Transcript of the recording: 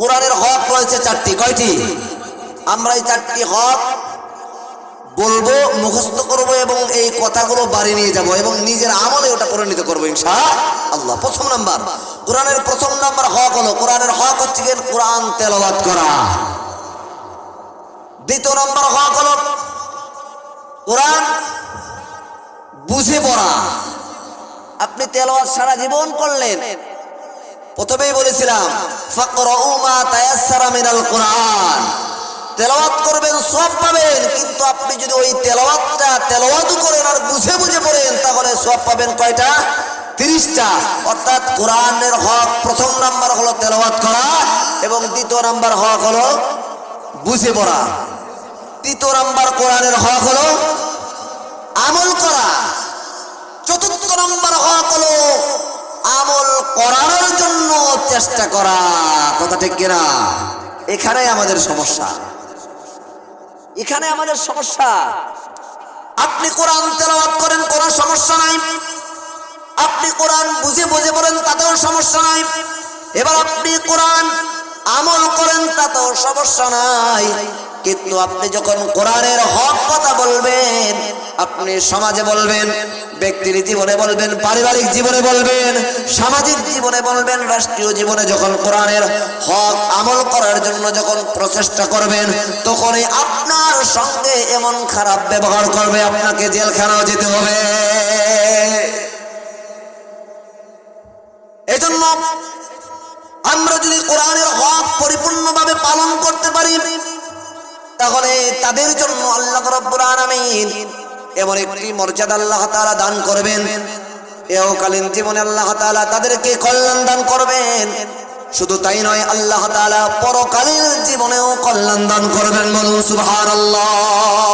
কোরআনের হক রয়েছে চারটি। কয়টি? আমরা এই চারটি হক বলব, মুখস্থ করব এবং এই কথাগুলো বাড়ি নিয়ে যাব এবং নিজের আমলে ওটা পরিণত করব ইনশা আল্লাহ প্রথম নাম্বার, কোরআনের প্রথম নাম্বার হক হলো, কোরআনের হক হচ্ছে কোরআন তেলাওয়াত করা। দ্বিতীয় নম্বর হক হলো, কোরআন বুঝে পড়া। আপনি তেলাওয়াত সারা জীবন করলেন প্রথমেই বলেছিলাম কোরআন। তেলাওয়াত করবেন, সব পাবেন, কিন্তু আপনি যদি ওই করেন আর বুঝে বুঝে পড়েন, তাহলে সব পাবেন কয়টা? তিরিশটা। অর্থাৎ কোরআনের হক প্রথম নাম্বার হলো তেলাওয়াত করা এবং দ্বিতীয় নাম্বার হক হলো বুঝে পড়া। তৃতীয় নাম্বার কোরআনের হক হলো আমল করা। চতুর্থ নম্বর হক হলো আমল করার জন্য চেষ্টা করা, কথা ঠিক কিনা? এখানে আমাদের সমস্যা। এখানে আমাদের সমস্যা। আপনি কোরআন তেলাওয়াত করেন, কোনো সমস্যা নাই। আপনি কোরআন বুঝে বুঝে বলেন, তাতেও সমস্যা নাই। এবার আপনি কোরআন আমল করেন, তাতেও সমস্যা নাই। কিন্তু আপনি যখন কোরআনের হক কথা বলবেন আপনি সমাজে বলবেন, ব্যক্তির জীবনে বলবেন, পারিবারিক জীবনে বলবেন, সামাজিক জীবনে বলবেন, রাষ্ট্রীয় জীবনে যখন কোরআনের হক আমল করার জন্য যখন প্রচেষ্টা করবেন, তখনই আপনার সঙ্গে এমন খারাপ ব্যবহার করবে, আপনাকে জেলখানাও যেতে হবে। এজন্য আমরা যদি কোরআনের হক পরিপূর্ণভাবে পালন করতে পারি, তাহলে তাদের জন্য আল্লাহ রাব্বুল আলামিন এমন একটি মর্যাদা আল্লাহ তালা দান করবেন। এহকালীন জীবনে আল্লাহ তালা তাদেরকে কল্যাণ দান করবেন। শুধু তাই নয়, আল্লাহ তালা পরকালীন জীবনেও কল্যাণ দান করবেন বলুন, সুবহানাল্লাহ।